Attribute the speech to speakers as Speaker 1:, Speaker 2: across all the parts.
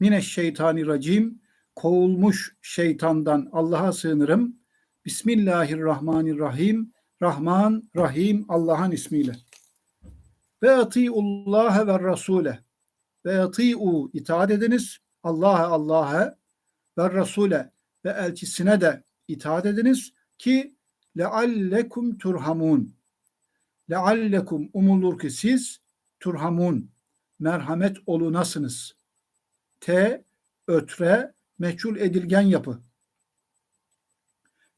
Speaker 1: mineşşeytanirracim. Kovulmuş şeytandan Allah'a sığınırım. Bismillahirrahmanirrahim. Rahman, Rahim Allah'ın ismiyle. Ve atiullaha ve rasule. Ve atiu itaat ediniz. Allah'a Allah'a ve rasule ve elçisine de itaat ediniz ki leallekum turhamun. Leallekum umulur ki siz turhamun merhamet olunasınız. T ötre meçhul edilgen yapı.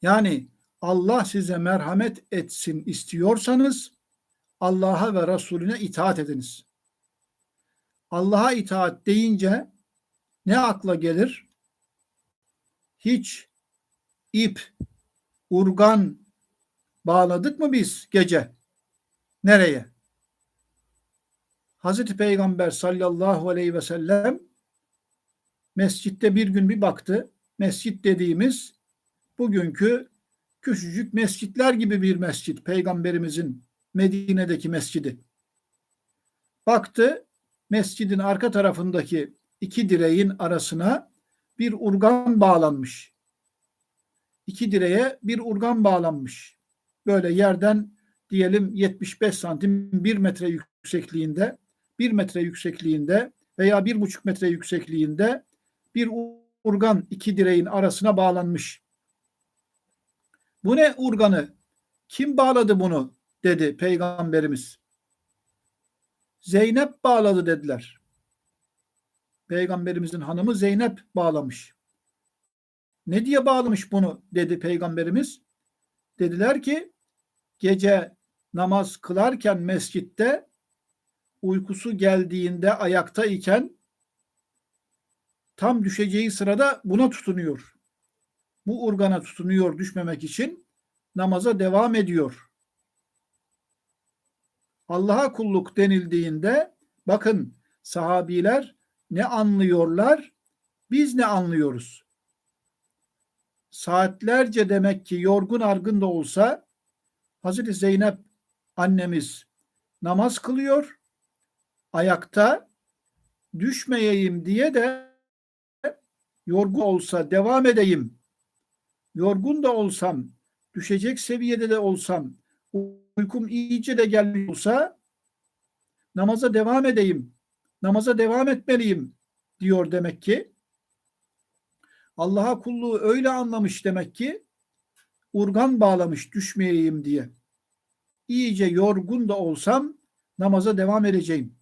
Speaker 1: Yani Allah size merhamet etsin istiyorsanız Allah'a ve Resulüne itaat ediniz. Allah'a itaat deyince ne akla gelir? Hiç ip, urgan bağladık mı biz gece? Nereye? Hazreti Peygamber sallallahu aleyhi ve sellem mescitte bir gün bir baktı. Mescit dediğimiz bugünkü küçücük mescitler gibi bir mescit. Peygamberimizin Medine'deki mescidi. Baktı mescidin arka tarafındaki iki direğin arasına bir urgan bağlanmış. İki direğe bir urgan bağlanmış. Böyle yerden diyelim 75 santim bir metre yüksekliğinde bir metre yüksekliğinde veya bir buçuk metre yüksekliğinde bir urgan iki direğin arasına bağlanmış. Bu ne urganı? Kim bağladı bunu? dedi peygamberimiz. Zeynep bağladı dediler. Peygamberimizin hanımı Zeynep bağlamış. Ne diye bağlamış bunu dedi peygamberimiz. Dediler ki gece namaz kılarken mescitte uykusu geldiğinde ayakta iken tam düşeceği sırada buna tutunuyor. Bu urgana tutunuyor düşmemek için namaza devam ediyor. Allah'a kulluk denildiğinde bakın sahabiler ne anlıyorlar? Biz ne anlıyoruz? Saatlerce demek ki yorgun argın da olsa Hazreti Zeynep annemiz namaz kılıyor. Ayakta düşmeyeyim diye de yorgun olsa devam edeyim. Yorgun da olsam, düşecek seviyede de olsam, uykum iyice de gelmiyorsa namaza devam edeyim. Namaza devam etmeliyim diyor demek ki. Allah'a kulluğu öyle anlamış demek ki urgan bağlamış düşmeyeyim diye. İyice yorgun da olsam namaza devam edeceğim.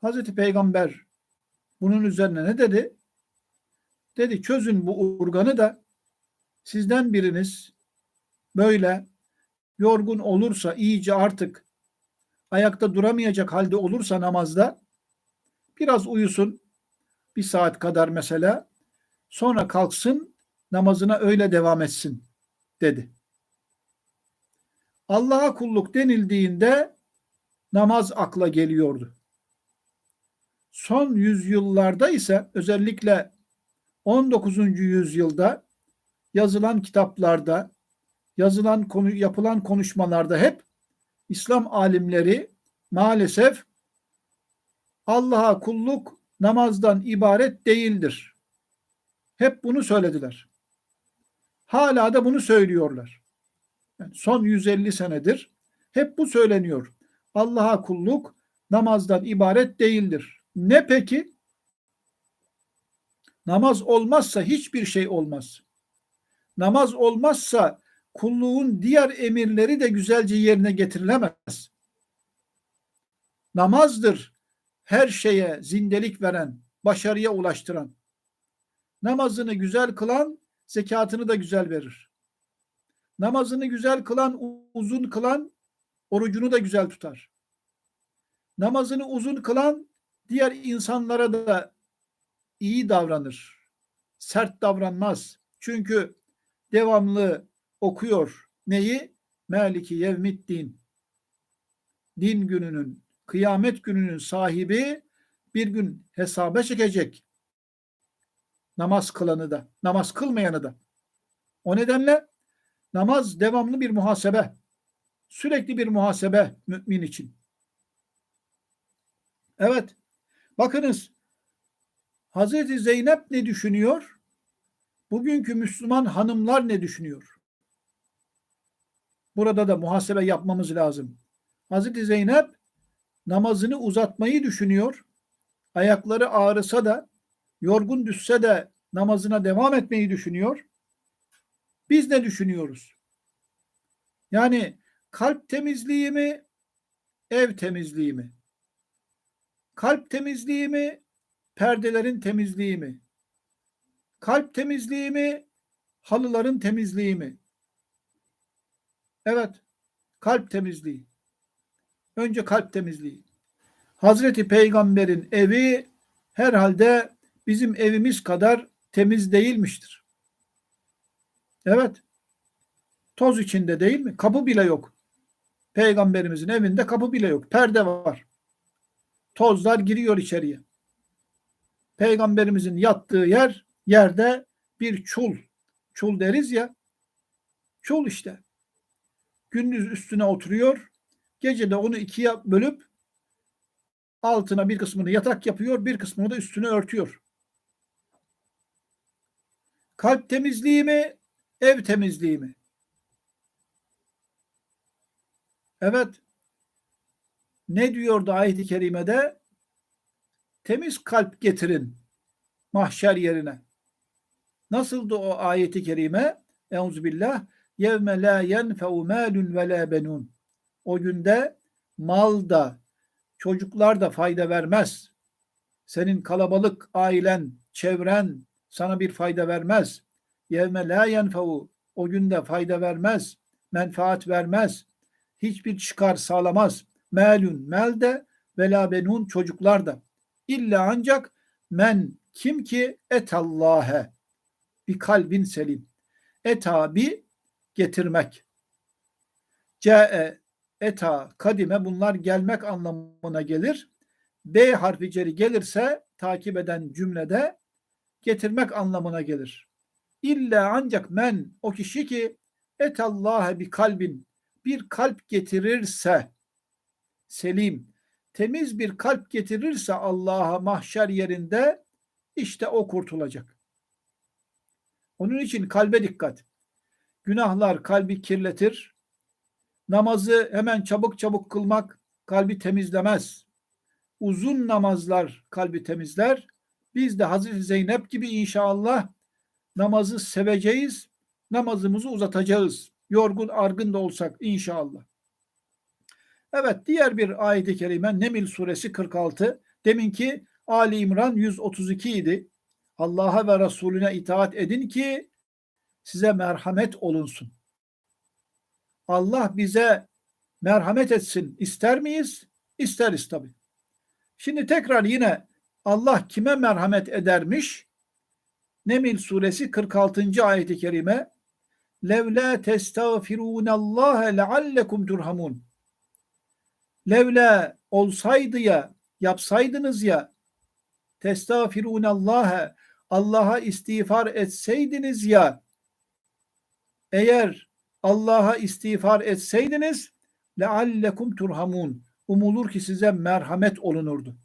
Speaker 1: Hazreti Peygamber bunun üzerine ne dedi? Dedi çözün bu urganı da sizden biriniz böyle yorgun olursa iyice artık ayakta duramayacak halde olursa namazda biraz uyusun bir saat kadar mesela sonra kalksın namazına öyle devam etsin dedi. Allah'a kulluk denildiğinde namaz akla geliyordu. Son yüzyıllarda ise özellikle 19. yüzyılda yazılan kitaplarda, yazılan konu, yapılan konuşmalarda hep İslam alimleri maalesef Allah'a kulluk namazdan ibaret değildir. Hep bunu söylediler. Hala da bunu söylüyorlar. Yani son 150 senedir hep bu söyleniyor. Allah'a kulluk namazdan ibaret değildir. Ne peki? Namaz olmazsa hiçbir şey olmaz. Namaz olmazsa kulluğun diğer emirleri de güzelce yerine getirilemez. Namazdır her şeye zindelik veren, başarıya ulaştıran. Namazını güzel kılan zekatını da güzel verir. Namazını güzel kılan, uzun kılan orucunu da güzel tutar. Namazını uzun kılan diğer insanlara da iyi davranır. Sert davranmaz. Çünkü devamlı okuyor. Neyi? Meliki yevmiddin. Din gününün, kıyamet gününün sahibi bir gün hesaba çekecek. Namaz kılanı da, namaz kılmayanı da. O nedenle namaz devamlı bir muhasebe. Sürekli bir muhasebe mümin için. Evet. Bakınız Hazreti Zeynep ne düşünüyor? Bugünkü Müslüman hanımlar ne düşünüyor? Burada da muhasebe yapmamız lazım. Hazreti Zeynep namazını uzatmayı düşünüyor. Ayakları ağrısa da, yorgun düşse de namazına devam etmeyi düşünüyor. Biz ne düşünüyoruz? Yani kalp temizliği mi, ev temizliği mi? Kalp temizliği mi, perdelerin temizliği mi? Kalp temizliği mi, halıların temizliği mi? Evet, kalp temizliği. Önce kalp temizliği. Hazreti Peygamber'in evi herhalde bizim evimiz kadar temiz değilmiştir. Evet. Toz içinde değil mi? Kapı bile yok. Peygamberimizin evinde kapı bile yok. Perde var. Tozlar giriyor içeriye. Peygamberimizin yattığı yer yerde bir çul. Çul deriz ya. Çul işte. Gündüz üstüne oturuyor. Gece de onu ikiye bölüp altına bir kısmını yatak yapıyor, bir kısmını da üstüne örtüyor. Kalp temizliği mi, ev temizliği mi? Evet. Ne diyordu ayet-i kerimede? Temiz kalp getirin mahşer yerine. Nasıldı o ayeti kerime? Euzubillah. Yevme la yenfe'u malun ve la benun. O günde mal da çocuklar da fayda vermez. Senin kalabalık ailen, çevren sana bir fayda vermez. Yevme la yenfe'u. O günde fayda vermez. Menfaat vermez. Hiçbir çıkar sağlamaz. Melun, mel de ve la benun çocuklar da. İlla ancak men kim ki etallâhe bir kalbin selim. Eta bir getirmek. Ce'e eta kadime bunlar gelmek anlamına gelir. B harfi ceri gelirse takip eden cümlede getirmek anlamına gelir. İlla ancak men o kişi ki etallahe bir kalbin bir kalp getirirse selim temiz bir kalp getirirse Allah'a mahşer yerinde işte o kurtulacak. Onun için kalbe dikkat. Günahlar kalbi kirletir. Namazı hemen çabuk çabuk kılmak kalbi temizlemez. Uzun namazlar kalbi temizler. Biz de Hazreti Zeynep gibi inşallah namazı seveceğiz. Namazımızı uzatacağız. Yorgun argın da olsak inşallah. Evet diğer bir ayet-i kerime Nemil suresi 46. Deminki Ali İmran 132 idi. Allah'a ve Resulüne itaat edin ki size merhamet olunsun. Allah bize merhamet etsin ister miyiz? İsteriz tabi. Şimdi tekrar yine Allah kime merhamet edermiş? Nemil suresi 46. ayeti kerime Levla testağfirunallaha leallekum turhamun. Levla olsaydı ya, yapsaydınız ya testağfirunallaha Allah'a istiğfar etseydiniz ya eğer Allah'a istiğfar etseydiniz leallekum turhamun umulur ki size merhamet olunurdu.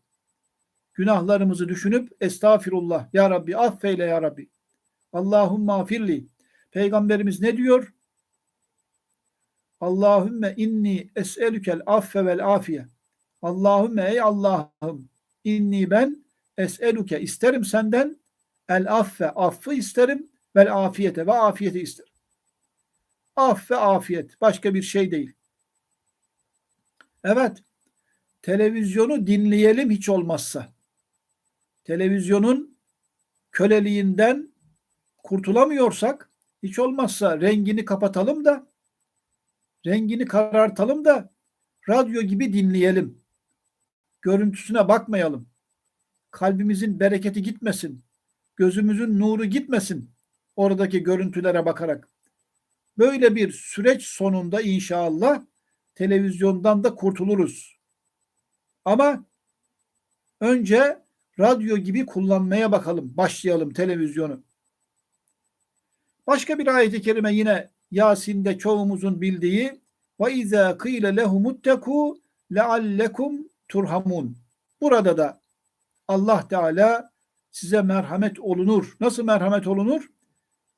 Speaker 1: Günahlarımızı düşünüp estağfirullah ya Rabbi affeyle ya Rabbi. Allahumma afirli. Peygamberimiz ne diyor? Allahümme inni es'elükel affe vel afiye. Allahümme ey Allah'ım inni ben es'eluke isterim senden el affe affı isterim vel afiyete ve afiyeti isterim. Af ve afiyet başka bir şey değil. Evet televizyonu dinleyelim hiç olmazsa. Televizyonun köleliğinden kurtulamıyorsak hiç olmazsa rengini kapatalım da rengini karartalım da radyo gibi dinleyelim. Görüntüsüne bakmayalım. Kalbimizin bereketi gitmesin. Gözümüzün nuru gitmesin oradaki görüntülere bakarak. Böyle bir süreç sonunda inşallah televizyondan da kurtuluruz. Ama önce radyo gibi kullanmaya bakalım. Başlayalım televizyonu. Başka bir ayet-i kerime yine Yasin'de çoğumuzun bildiği ve izâ kîle lehumuttekû leallekum turhamun. Burada da Allah Teala size merhamet olunur. Nasıl merhamet olunur?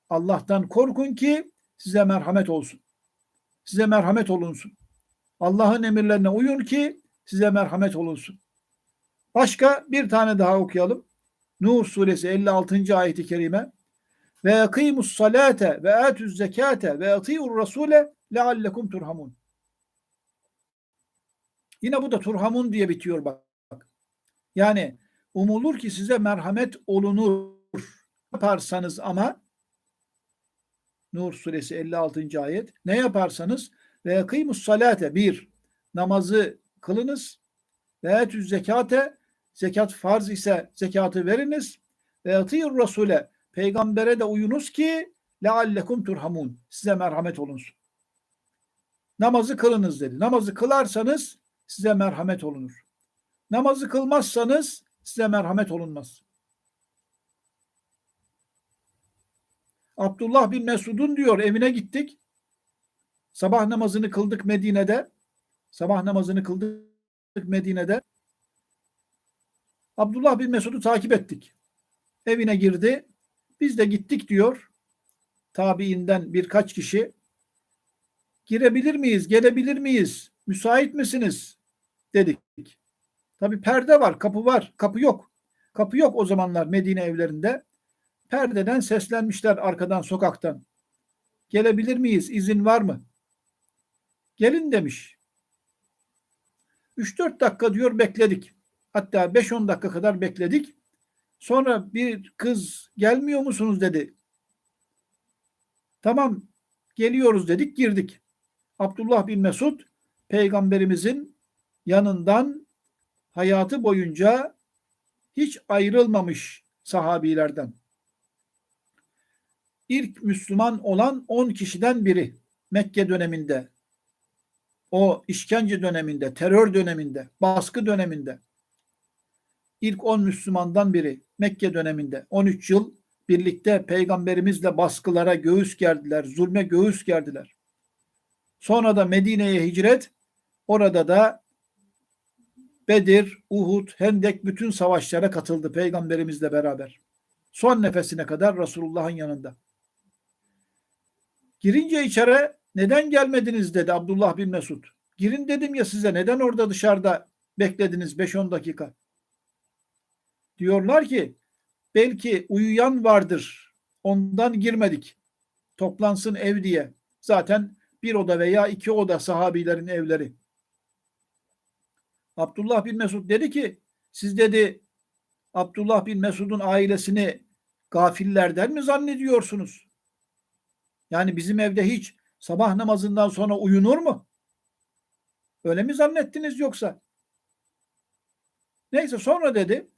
Speaker 1: Allah'tan korkun ki size merhamet olsun. Size merhamet olunsun. Allah'ın emirlerine uyun ki size merhamet olunsun. Başka bir tane daha okuyalım. Nur suresi 56. ayeti kerime. Ve yakimus salate ve atuz zekate ve atiur rasule leallekum turhamun. Yine bu da turhamun diye bitiyor bak. Yani umulur ki size merhamet olunur. Yaparsanız ama Nur suresi 56. ayet. Ne yaparsanız ve yakîmus salate bir namazı kılınız ve etüz zekate zekat farz ise zekatı veriniz ve atiyur rasule peygambere de uyunuz ki leallekum turhamun size merhamet olunsun. Namazı kılınız dedi. Namazı kılarsanız size merhamet olunur. Namazı kılmazsanız size merhamet olunmaz. Abdullah bin Mesud'un diyor evine gittik. Sabah namazını kıldık Medine'de. Sabah namazını kıldık Medine'de. Abdullah bin Mesud'u takip ettik. Evine girdi. Biz de gittik diyor. Tabiinden birkaç kişi. Girebilir miyiz? Gelebilir miyiz? Müsait misiniz? Dedik. Tabi perde var, kapı var. Kapı yok. Kapı yok o zamanlar Medine evlerinde. Perdeden seslenmişler arkadan sokaktan. Gelebilir miyiz? İzin var mı? Gelin demiş. 3-4 dakika diyor bekledik. Hatta 5-10 dakika kadar bekledik. Sonra bir kız gelmiyor musunuz dedi. Tamam geliyoruz dedik girdik. Abdullah bin Mesud peygamberimizin yanından hayatı boyunca hiç ayrılmamış sahabilerden. İlk Müslüman olan 10 kişiden biri Mekke döneminde. O işkence döneminde, terör döneminde, baskı döneminde. İlk 10 Müslümandan biri Mekke döneminde 13 yıl birlikte peygamberimizle baskılara göğüs gerdiler, zulme göğüs gerdiler. Sonra da Medine'ye hicret, orada da Bedir, Uhud, Hendek bütün savaşlara katıldı peygamberimizle beraber. Son nefesine kadar Resulullah'ın yanında. Girince içeri neden gelmediniz dedi Abdullah bin Mesud. Girin dedim ya size neden orada dışarıda beklediniz 5-10 dakika. Diyorlar ki belki uyuyan vardır ondan girmedik. Toplansın ev diye. Zaten bir oda veya iki oda sahabilerin evleri. Abdullah bin Mesud dedi ki siz dedi Abdullah bin Mesud'un ailesini gafillerden mi zannediyorsunuz? Yani bizim evde hiç sabah namazından sonra uyunur mu? Öyle mi zannettiniz yoksa? Neyse sonra dedi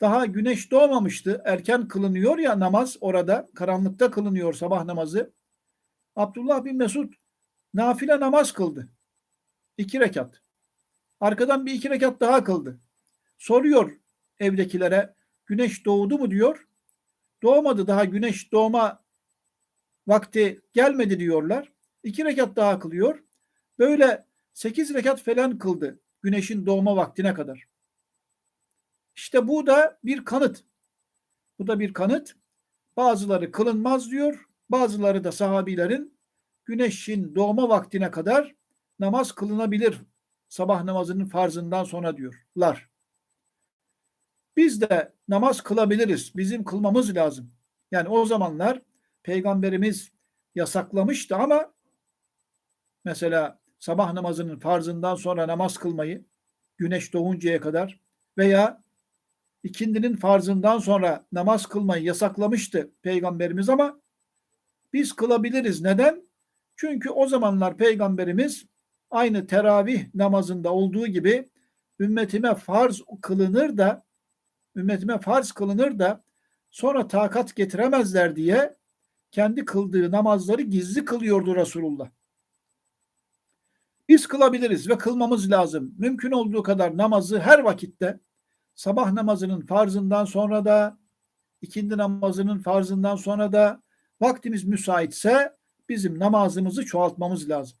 Speaker 1: daha güneş doğmamıştı. Erken kılınıyor ya namaz orada. Karanlıkta kılınıyor sabah namazı. Abdullah bin Mesud nafile namaz kıldı. İki rekat. Arkadan bir iki rekat daha kıldı. Soruyor evdekilere güneş doğdu mu diyor. Doğmadı daha güneş doğma vakti gelmedi diyorlar. İki rekat daha kılıyor. Böyle sekiz rekat falan kıldı güneşin doğma vaktine kadar. İşte bu da bir kanıt. Bu da bir kanıt. Bazıları kılınmaz diyor. Bazıları da sahabilerin güneşin doğma vaktine kadar namaz kılınabilir. Sabah namazının farzından sonra diyorlar. Biz de namaz kılabiliriz. Bizim kılmamız lazım. Yani o zamanlar peygamberimiz yasaklamıştı ama mesela sabah namazının farzından sonra namaz kılmayı güneş doğuncaya kadar veya ikindinin farzından sonra namaz kılmayı yasaklamıştı peygamberimiz ama biz kılabiliriz. Neden? Çünkü o zamanlar peygamberimiz aynı teravih namazında olduğu gibi ümmetime farz kılınır da ümmetime farz kılınır da sonra takat getiremezler diye kendi kıldığı namazları gizli kılıyordu Resulullah. Biz kılabiliriz ve kılmamız lazım. Mümkün olduğu kadar namazı her vakitte sabah namazının farzından sonra da ikindi namazının farzından sonra da vaktimiz müsaitse bizim namazımızı çoğaltmamız lazım.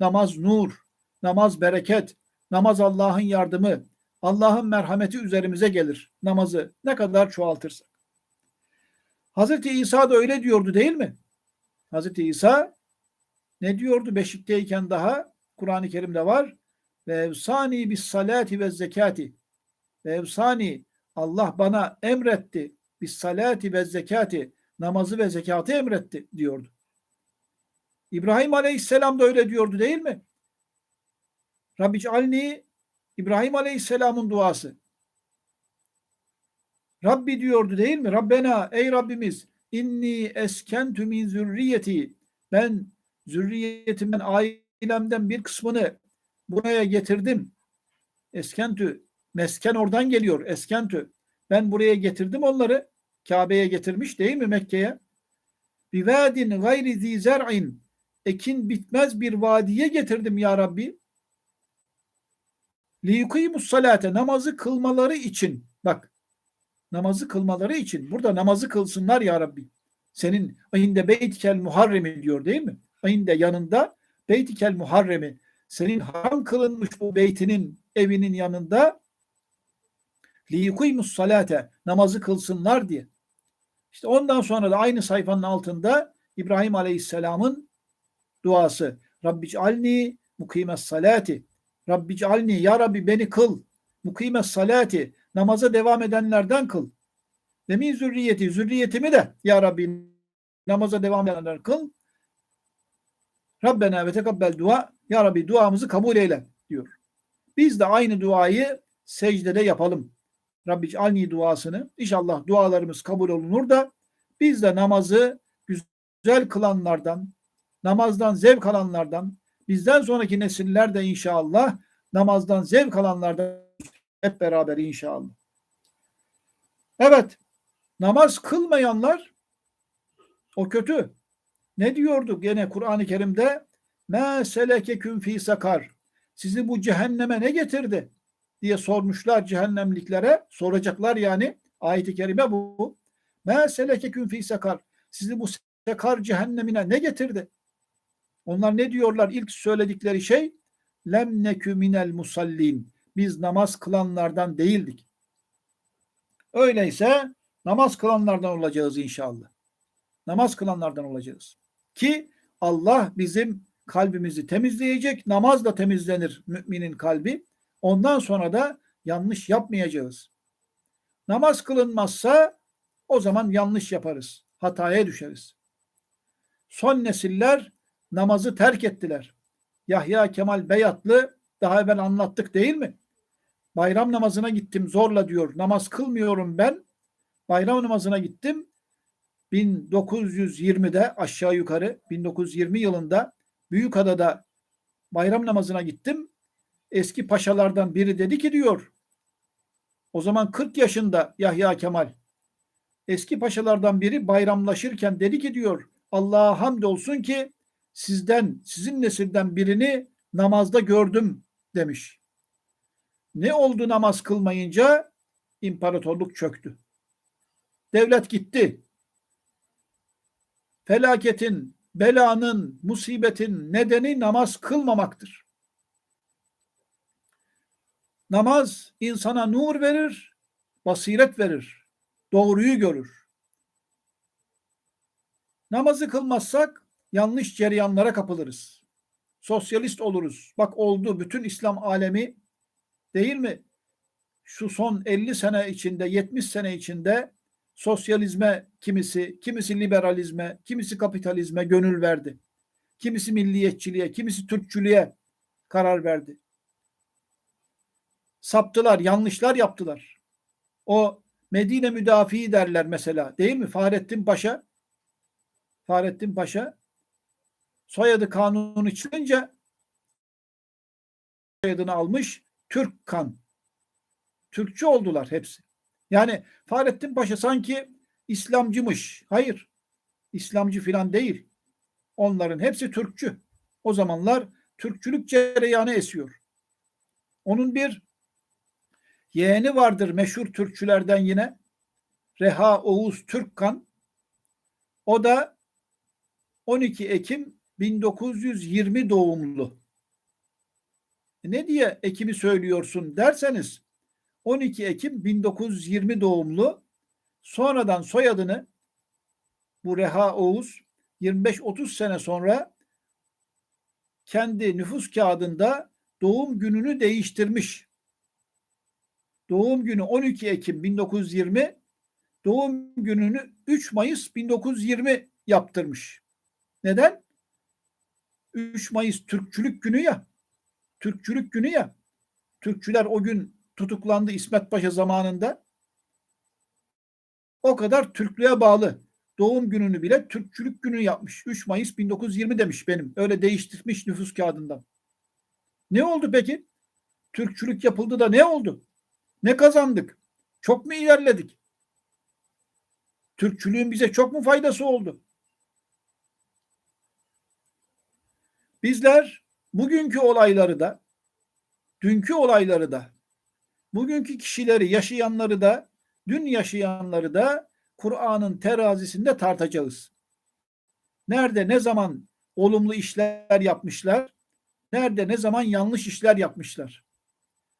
Speaker 1: Namaz nur, namaz bereket, namaz Allah'ın yardımı, Allah'ın merhameti üzerimize gelir. Namazı ne kadar çoğaltırsak. Hazreti İsa da öyle diyordu değil mi? Hazreti İsa ne diyordu beşikteyken daha Kur'an-ı Kerim'de var. Ve evsani bis salati ve zekati. Evsani Allah bana emretti bis salati ve zekati namazı ve zekatı emretti diyordu. İbrahim Aleyhisselam da öyle diyordu değil mi? Rabbi cealni İbrahim Aleyhisselam'ın duası. Rabbi diyordu değil mi? Rabbena ey Rabbimiz inni eskentü min zürriyeti ben zürriyetimden ailemden bir kısmını buraya getirdim. Eskentü mesken oradan geliyor. Eskentü ben buraya getirdim onları. Kabe'ye getirmiş değil mi Mekke'ye? Bir vadin gayri zi zer'in ekin bitmez bir vadiye getirdim ya Rabbi. Liyukimus salate namazı kılmaları için bak namazı kılmaları için burada namazı kılsınlar ya Rabbi. Senin ayinde beytikel muharremi diyor değil mi? Ayinde yanında beytikel muharremi senin haram kılınmış bu beytinin evinin yanında liyukimus salate namazı kılsınlar diye. İşte ondan sonra da aynı sayfanın altında İbrahim Aleyhisselam'ın duası. Rabbi cealni mukimes salati. Rabbi cealni ya Rabbi beni kıl. Mukimes salati. Namaza devam edenlerden kıl. Ve min zürriyeti. Zürriyetimi de ya Rabbi namaza devam edenlerden kıl. Rabbena ve tekabbel dua. Ya Rabbi duamızı kabul eyle diyor. Biz de aynı duayı secdede yapalım. Rabbi cealni duasını. İnşallah dualarımız kabul olunur da biz de namazı güzel kılanlardan, namazdan zevk alanlardan, bizden sonraki nesiller de inşallah namazdan zevk alanlardan hep beraber inşallah. Evet, namaz kılmayanlar o kötü. Ne diyordu gene Kur'an-ı Kerim'de? Me selekeküm fi sakar. Sizi bu cehenneme ne getirdi? Diye sormuşlar cehennemliklere. Soracaklar yani. Ayet-i kerime bu. Me selekeküm fi sakar. Sizi bu sekar cehennemine ne getirdi? Onlar ne diyorlar? İlk söyledikleri şey lem nekü minel musallin. Biz namaz kılanlardan değildik. Öyleyse namaz kılanlardan olacağız inşallah. Namaz kılanlardan olacağız. Ki Allah bizim kalbimizi temizleyecek. Namazla temizlenir müminin kalbi. Ondan sonra da yanlış yapmayacağız. Namaz kılınmazsa o zaman yanlış yaparız. Hataya düşeriz. Son nesiller namazı terk ettiler. Yahya Kemal Beyatlı daha evvel anlattık değil mi? Bayram namazına gittim zorla diyor. Namaz kılmıyorum ben. Bayram namazına gittim. 1920'de aşağı yukarı 1920 yılında Büyükada'da bayram namazına gittim. Eski paşalardan biri dedi ki diyor. O zaman 40 yaşında Yahya Kemal. Eski paşalardan biri bayramlaşırken dedi ki diyor. Allah'a hamdolsun ki sizden, sizin nesilden birini namazda gördüm demiş. Ne oldu namaz kılmayınca? İmparatorluk çöktü. Devlet gitti. Felaketin, belanın, musibetin nedeni namaz kılmamaktır. Namaz insana nur verir, basiret verir, doğruyu görür. Namazı kılmazsak yanlış cereyanlara kapılırız. Sosyalist oluruz. Bak oldu bütün İslam alemi değil mi? Şu son 50 sene içinde, 70 sene içinde sosyalizme kimisi, kimisi liberalizme, kimisi kapitalizme gönül verdi. Kimisi milliyetçiliğe, kimisi Türkçülüğe karar verdi. Saptılar, yanlışlar yaptılar. O Medine müdafii derler mesela değil mi? Fahrettin Paşa Fahrettin Paşa soyadı kanunu çıkınca soyadını almış Türk kan. Türkçü oldular hepsi. Yani Fahrettin Paşa sanki İslamcımış. Hayır. İslamcı filan değil. Onların hepsi Türkçü. O zamanlar Türkçülük cereyanı esiyor. Onun bir yeğeni vardır meşhur Türkçülerden yine. Reha Oğuz Türkkan. O da 12 Ekim 1920 doğumlu. Ne diye Ekim'i söylüyorsun derseniz 12 Ekim 1920 doğumlu. Sonradan soyadını bu Reha Oğuz 25-30 sene sonra kendi nüfus kağıdında doğum gününü değiştirmiş. Doğum günü 12 Ekim 1920, doğum gününü 3 Mayıs 1920 yaptırmış. Neden? 3 Mayıs Türkçülük günü ya. Türkçülük günü ya. Türkçüler o gün tutuklandı İsmet Paşa zamanında. O kadar Türklüğe bağlı. Doğum gününü bile Türkçülük günü yapmış. 3 Mayıs 1920 demiş benim. Öyle değiştirmiş nüfus kağıdından. Ne oldu peki? Türkçülük yapıldı da ne oldu? Ne kazandık? Çok mu ilerledik? Türkçülüğün bize çok mu faydası oldu? Bizler bugünkü olayları da, dünkü olayları da, bugünkü kişileri, yaşayanları da, dün yaşayanları da Kur'an'ın terazisinde tartacağız. Nerede ne zaman olumlu işler yapmışlar, nerede ne zaman yanlış işler yapmışlar.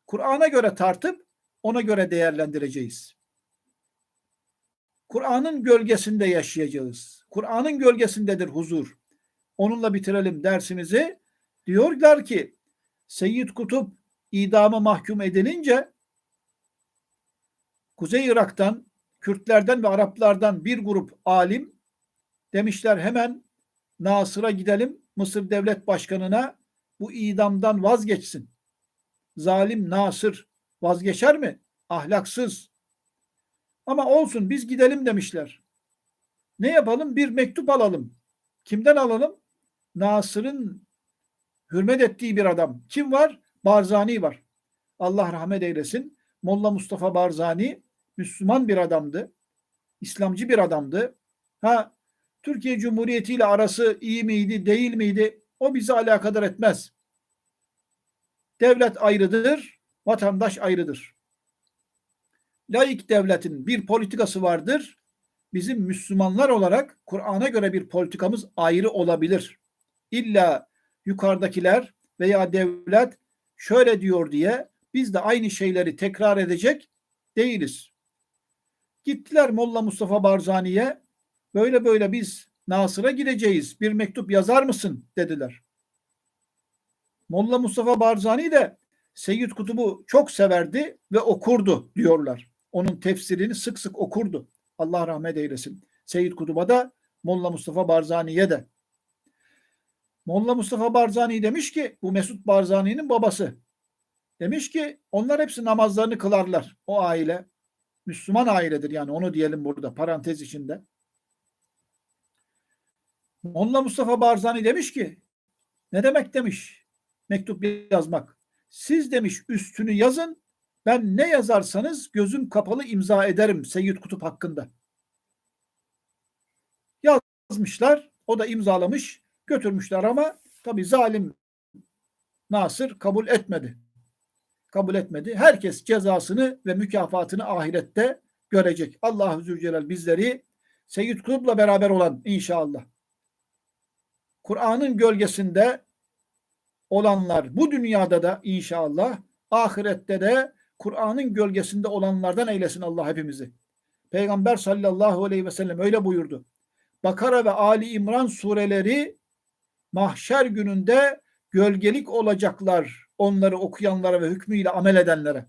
Speaker 1: Kur'an'a göre tartıp ona göre değerlendireceğiz. Kur'an'ın gölgesinde yaşayacağız. Kur'an'ın gölgesindedir huzur. Onunla bitirelim dersimizi. Diyorlar ki Seyyid Kutup idama mahkum edilince Kuzey Irak'tan, Kürtlerden ve Araplardan bir grup alim demişler hemen Nasır'a gidelim Mısır Devlet Başkanı'na bu idamdan vazgeçsin. Zalim Nasır vazgeçer mi? Ahlaksız. Ama olsun biz gidelim demişler. Ne yapalım? Bir mektup alalım. Kimden alalım? Nasır'ın hürmet ettiği bir adam. Kim var? Barzani var. Allah rahmet eylesin. Molla Mustafa Barzani Müslüman bir adamdı. İslamcı bir adamdı. Ha Türkiye Cumhuriyeti ile arası iyi miydi, değil miydi? O bizi alakadar etmez. Devlet ayrıdır, vatandaş ayrıdır. Laik devletin bir politikası vardır. Bizim Müslümanlar olarak Kur'an'a göre bir politikamız ayrı olabilir. İlla yukarıdakiler veya devlet şöyle diyor diye biz de aynı şeyleri tekrar edecek değiliz. Gittiler Molla Mustafa Barzani'ye böyle böyle biz Nasır'a gideceğiz bir mektup yazar mısın dediler. Molla Mustafa Barzani de Seyyid Kutub'u çok severdi ve okurdu diyorlar. Onun tefsirini sık sık okurdu. Allah rahmet eylesin. Seyyid Kutub'a da Molla Mustafa Barzani'ye de. Molla Mustafa Barzani demiş ki bu Mesut Barzani'nin babası. Demiş ki onlar hepsi namazlarını kılarlar o aile. Müslüman ailedir yani onu diyelim burada parantez içinde. Molla Mustafa Barzani demiş ki ne demek demiş mektup yazmak. Siz demiş üstünü yazın ben ne yazarsanız gözüm kapalı imza ederim Seyyid Kutup hakkında. Yazmışlar o da imzalamış götürmüşler ama tabi zalim Nasır kabul etmedi kabul etmedi. Herkes cezasını ve mükafatını ahirette görecek. Allah Zülcelal bizleri Seyyid Kutup'la beraber olan inşallah. Kur'an'ın gölgesinde olanlar bu dünyada da inşallah ahirette de Kur'an'ın gölgesinde olanlardan eylesin Allah hepimizi. Peygamber sallallahu aleyhi ve sellem öyle buyurdu. Bakara ve Ali İmran sureleri mahşer gününde gölgelik olacaklar onları okuyanlara ve hükmüyle amel edenlere.